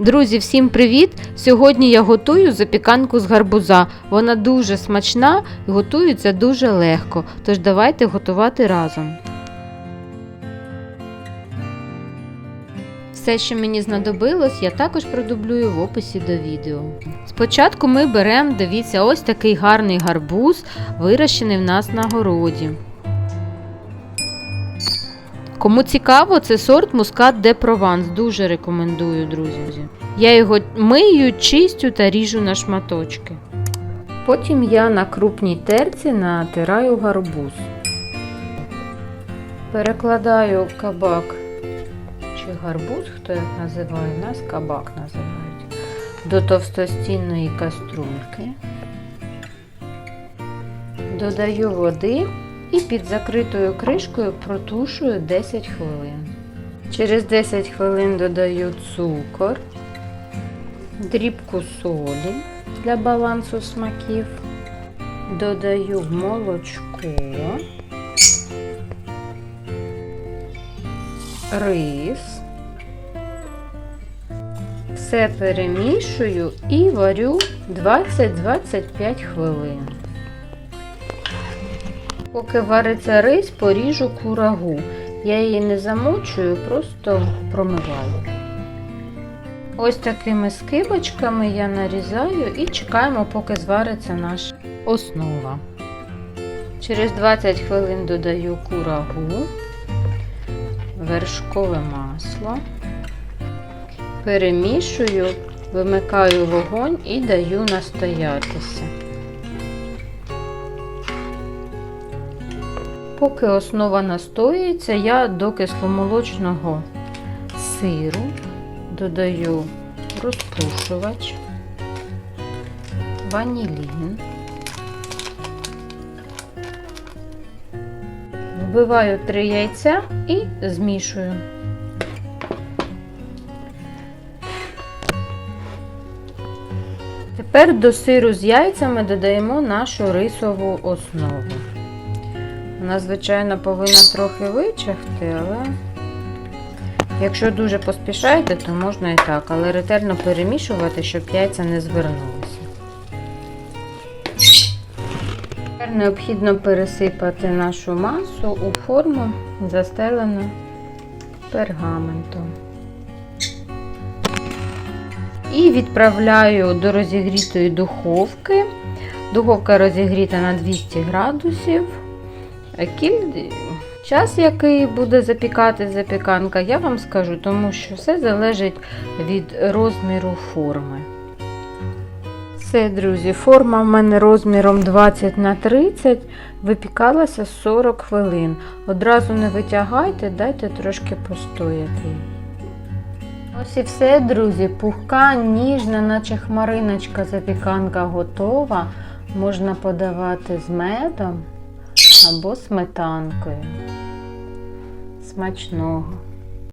Друзі, всім привіт! Сьогодні я готую запіканку з гарбуза. Вона дуже смачна і готується дуже легко. Тож давайте готувати разом. Все, що мені знадобилось, я також продублюю в описі до відео. Спочатку ми беремо, дивіться, ось такий гарний гарбуз, вирощений в нас на городі. Кому цікаво, це сорт Мускат де Прованс. Дуже рекомендую, друзі. Я його мию, чистю та ріжу на шматочки. Потім я на крупній терці натираю гарбуз. Перекладаю кабак чи гарбуз, хто як називає, нас кабак називають, до товстостінної каструльки. Додаю води і під закритою кришкою протушую 10 хвилин. Через 10 хвилин додаю цукор, дрібку солі для балансу смаків, додаю молочко, рис. Все перемішую і варю 20-25 хвилин. Поки вариться рис, поріжу курагу. Я її не замочую, просто промиваю. Ось такими скибочками я нарізаю і чекаємо, поки звариться наша основа. Через 20 хвилин додаю курагу, вершкове масло, перемішую, вимикаю вогонь і даю настоятися. Поки основа настоюється, я до кисломолочного сиру додаю розпушувач, ванілін, вбиваю три яйця і змішую. Тепер до сиру з яйцями додаємо нашу рисову основу. Вона, звичайно, повинна трохи вичахти, але якщо дуже поспішаєте, то можна і так, але ретельно перемішувати, щоб яйця не звернулися. Тепер необхідно пересипати нашу масу у форму, застелену пергаментом. І відправляю до розігрітої духовки. Духовка розігріта на 200 градусів. Кіль... Час, який буде запікати запіканка, я вам скажу, тому що все залежить від розміру форми. Все, друзі, форма в мене розміром 20 на 30 випікалася 40 хвилин. Одразу не витягайте, дайте трошки постояти. Ось і все, друзі, пухка, ніжна, наче хмариночка запіканка готова. Можна подавати з медом або сметанкою. Смачного.